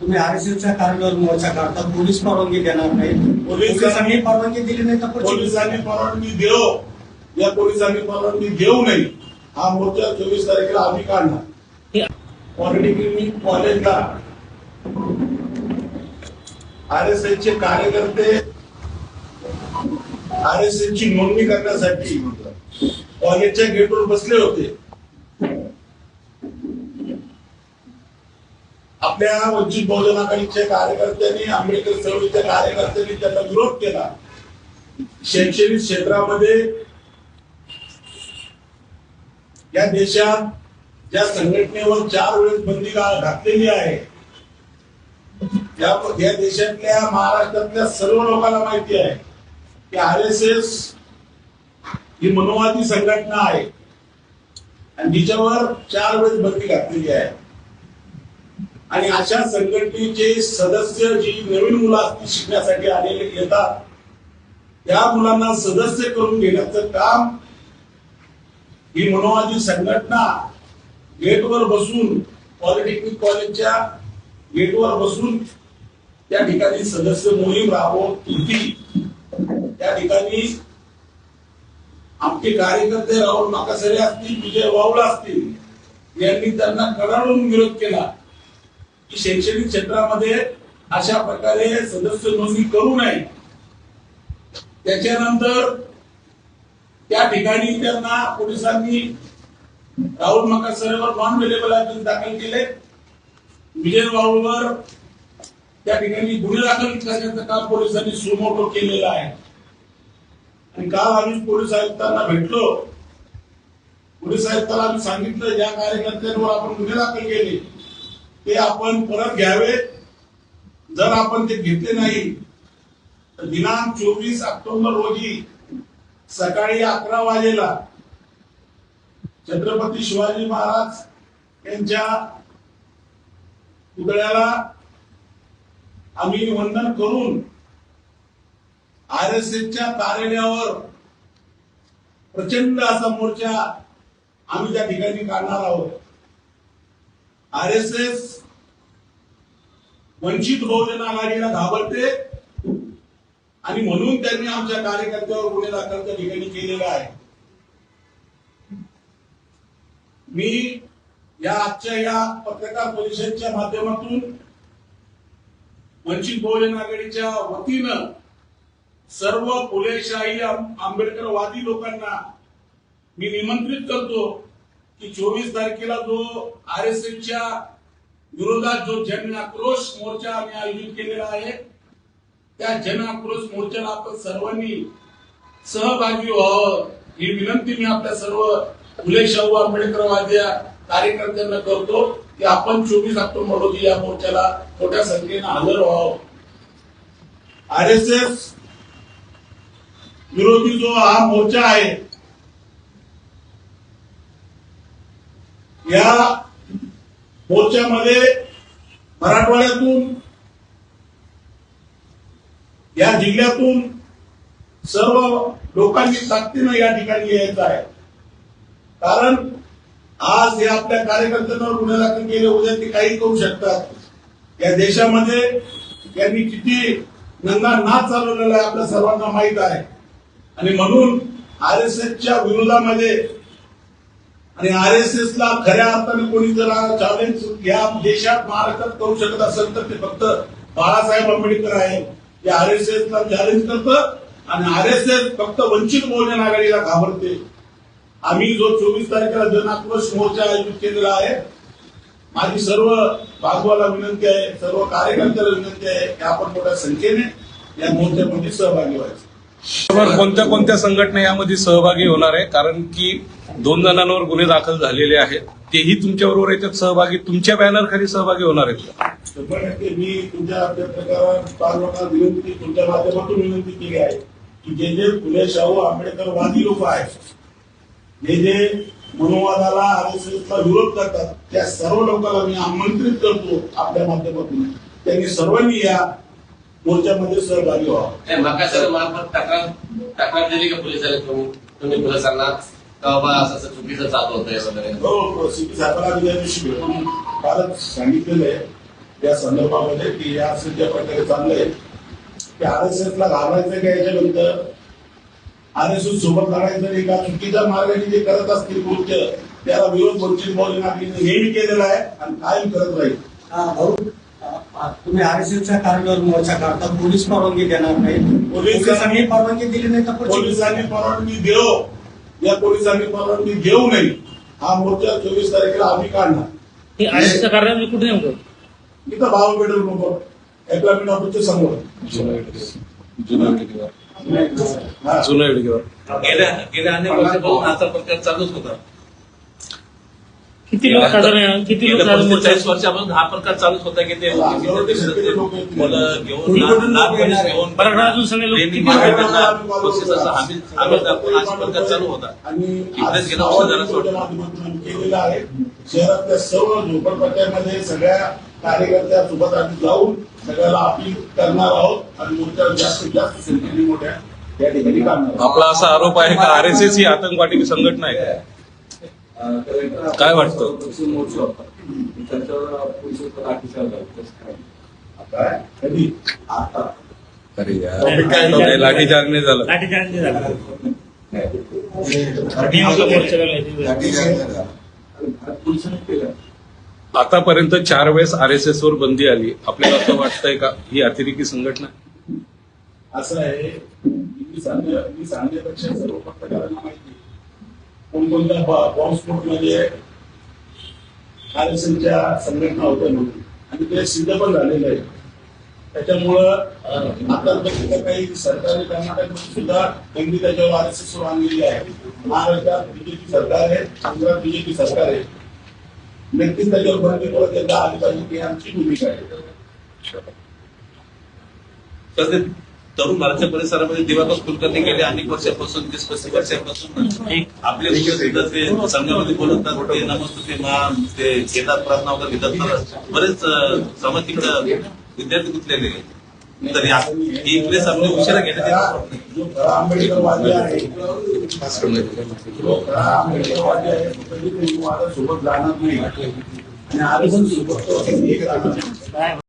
तुम्ही आरएसएसच्या कार्डवर मोर्चा काढता पोलीस परवानगी देणार नाही. पोलिसांनी परवानगी दिली नाही तर पोलिसांनी परवानगी देऊ. या पोलिसांनी परवानगी देऊ नये हा मोर्चा चोवीस तारखेला आम्ही काढणार. पॉलिटेक्निक कॉलेजला आर एस एस चे कार्यकर्ते आर एस एस ची नोंदणी करण्यासाठी कॉलेजच्या गेटवर बसले होते. आपल्या वंचित बहुजन आघाडीच्या कार्यकर्त्यांनी आंबेडकर चळवळीच्या कार्यकर्त्यांनी त्यांना विरोध केला. शैक्षणिक क्षेत्रामध्ये या देशात ज्या संघटनेवर चार वेळेस बंदी घातलेली आहे या या देशातल्या महाराष्ट्रातल्या सर्व लोकांना माहिती आहे की आर एस एस ही मनोवादी संघटना आहे. आणि तिच्यावर चार वेळेस बंदी घातलेली आहे. आणि अशा संघटनेचे सदस्य जी नवीन मुलं असतील शिकण्यासाठी आलेले येतात त्या मुलांना सदस्य करून घेण्याचं काम ही मनोवादी संघटना गेटवर बसून पॉलिटेक्निक कॉलेजच्या गेटवर बसून त्या ठिकाणी सदस्य मोहीम राबवत होती. त्या ठिकाणी आमचे कार्यकर्ते राहुल माकासरे असतील विजय वावला असतील यांनी त्यांना कडाडून विरोध केला. की शैक्षणिक क्षेत्रामध्ये अशा प्रकारे सदस्य नोंदणी करू नये. त्याच्यानंतर त्या ठिकाणी त्यांना पोलिसांनी राहुल मकासरेवर नॉन अवेलेबल अर्ज दाखल केले. विजय वाळूवर त्या ठिकाणी गुन्हे दाखल करण्याचं काम पोलिसांनी सुमोटो केलेलं आहे. आणि काल आम्ही पोलीस आयुक्तांना भेटलो. पोलीस आयुक्ताला आम्ही सांगितलं ज्या कार्यकर्त्यांवर आपण गुन्हे दाखल केले. ते आपण परत घ्यावे. जर आपण ते घेतले नाही तर दिनांक चोवीस ऑक्टोबर रोजी सकाळी अकरा वाजेला छत्रपती शिवाजी महाराज यांच्या पुतळ्याला आम्ही वंदन करून आर एस एसच्या कार्यालयावर प्रचंड असा मोर्चा आम्ही त्या ठिकाणी काढणार आहोत. R S S Vanchit Bahujan आघाडीला घाबरते. आणि म्हणून त्यांनी आमच्या कार्यकर्त्यावर गुन्हे दाखल त्या ठिकाणी केलेला आहे. मी या आजच्या या पत्रकार परिषदेच्या माध्यमातून वंचित बहुजन आघाडीच्या वतीनं सर्व फुलेशाही आंबेडकरवादी लोकांना मी निमंत्रित करतो. की चोवीस तारखेला जो आर एस एसच्या विरोधात जो जन आक्रोश मोर्चा आम्ही आयोजित केलेला आहे त्या जन आक्रोश मोर्चाला आपण सर्वांनी सहभागी व्हावं. ही विनंती मी आपल्या सर्व फुले शाहू आंबेडकरवाद्या कार्यकर्त्यांना करतो की आपण चोवीस ऑक्टोबर रोजी या मोर्चाला मोठ्या संख्येनं हजर व्हावं. आर एस एस विरोधी जो हा मोर्चा आहे या मोर्चामध्ये मराठवाड्यातून या जिल्ह्यातून सर्व लोकांनी ताकदीनं या ठिकाणी यायचं आहे. कारण आज हे आपल्या कार्यकर्त्यांवर गुन्हे दाखल केले उद्या ते काही करू शकतात. या देशामध्ये त्यांनी किती नंगा नाच चालवलेला आहे आपल्या सर्वांना माहीत आहे. आणि म्हणून आर एस एसच्या विरोधामध्ये आणि आर एस एस ला खऱ्या अर्थाने कोणी जर चॅलेंज या देशात महाराष्ट्रात करू शकत असेल तर ते फक्त बाळासाहेब आंबेडकर आहे. ते आर एस एस ला चॅलेंज करतं आणि आर एस एस फक्त वंचित बहुजन आघाडीला घाबरते. आम्ही जो चोवीस तारखेला जनाक्रोश मोर्चा आयोजित केलेला आहे माझी सर्व बाजूला विनंती आहे सर्व कार्यकर्त्याला विनंती आहे की आपण मोठ्या संख्येने या मोर्चामध्ये सहभागी व्हायचं. कोणत्या कोणत्या संघटना यामध्ये सहभागी होणार आहे? कारण की दोन जणांवर गुन्हे दाखल झालेले आहेत. तेही तुमच्या बरोबर याच्यात सहभागी तुमच्या बॅनर खाली सहभागी होणार आहेत. शंभर टक्के मी तुमच्या विनंती तुमच्या माध्यमातून विनंती केली आहे की जे जे फुले शाहू आंबेडकरवादी लोक आहेत जे जे मनोवादाला आर एस एसला विरोध करतात त्या सर्व लोकांना मी आमंत्रित करतो आपल्या माध्यमातून. त्यांनी सर्वांनी या मोर्चामध्ये सहभागी व्हावं मकासर मार्फत तक्रार तक्रार दिली का पोलिसांनी तुम्ही? तुम्ही पोलिसांना असं चुकीचं चालू होतंय वगैरे. हो सीपी साहेबांना मी त्या दिवशी भेटून कालच सांगितलेलं आहे या संदर्भामध्ये की या असं ज्या प्रकारे चाललंय. की आर एस एस ला घालायचं का याच्यानंतर? आर एस एस सोबत लढायचं नाही का? चुकीच्या मार्गाने जे करत असतील कृत्य त्याला विरोध वंचित बहुजन नेहमी केलेला आहे आणि कायम करत राहील. हा, तुम्ही आरएसएसच्या कारणावर मोर्चा काढता पोलीस परवानगी देणार नाही. पोलिसांनी परवानगी दिली नाही तर पोलिसांनी परवानगी देऊ. या पोलिसांनी परवानगी देऊ नये. हा मोर्चा चोवीस तारखेला आम्ही काढणार. हे आरएसचं कार्यालय कुठे नेमकं? इथं भाव पेट्रोल पंप एप्लॉयमेंट ऑफिसच्या समोर. वेळेवर गेल्या गेल्या अनेक वर्षापासून असा प्रकार चालूच होता. किती लोक साधारण किती लोक साधारण पंचेचाळीस वर्षापासून हा प्रकार चालूच होता की ते मुलं घेऊन लहान लहान मुलं अजून सगळे लोक किती लोक. केलेलं आहे. शहरातल्या सर्व झोपडपट्ट्यामध्ये सगळ्या कार्यकर्त्या सोबत आम्ही जाऊन सगळ्याला अपील करणार आहोत. आणि मोठ्या जास्तीत जास्त संख्येने मोठ्या या ठिकाणी काढणार आहोत. आपला असा आरोप आहे का? आर एस एस ही आतंकवादी संघटना आहे काय वाटतं? आता कधी आता अरे यार लाठीचार्ज नाही झालं. आतापर्यंत चार वेळेस आर एस एस वर बंदी आली आपल्याला असं वाटतंय का ही अतिरेकी संघटना? असं आहे मी सांगण्या- मी सांगण्यापेक्षा सर्व पत्रकारांना माहिती आहे. कोणकोणत्या बॉ- बॉम्बस्फोटमध्ये आरएसएलच्या संघटना होत्या म्हणून. आणि ते सिद्ध पण झालेलं आहे त्याच्यामुळं आता काही सरकारी कर्नाटकमध्ये सुद्धा त्यांनी त्याच्यावर आर सुरू आणलेली आहे. महाराष्ट्रात बीजेपी सरकार आहे आंध्रात बीजेपी सरकार आहे. नक्कीच त्याच्यावर बंदी परत एकदा आली पाहिजे ही आमची भूमिका आहे. तरुण भारतच्या परिसरामध्ये दिवाकर कुलकर्णी गेले अनेक वर्षापासून वीस पस्तीस वर्षापासून आपले सुद्धा ते संघामध्ये बोलतात ते नमस्ते मा ते केदार प्रार्थना वगैरे घेतात तर बरेच अं, समाज तिकडं विद्यार्थी गुंतलेले. तर या- ही प्रेस आपली उशिरा घेण्यात जाणार नाही आणि सोबत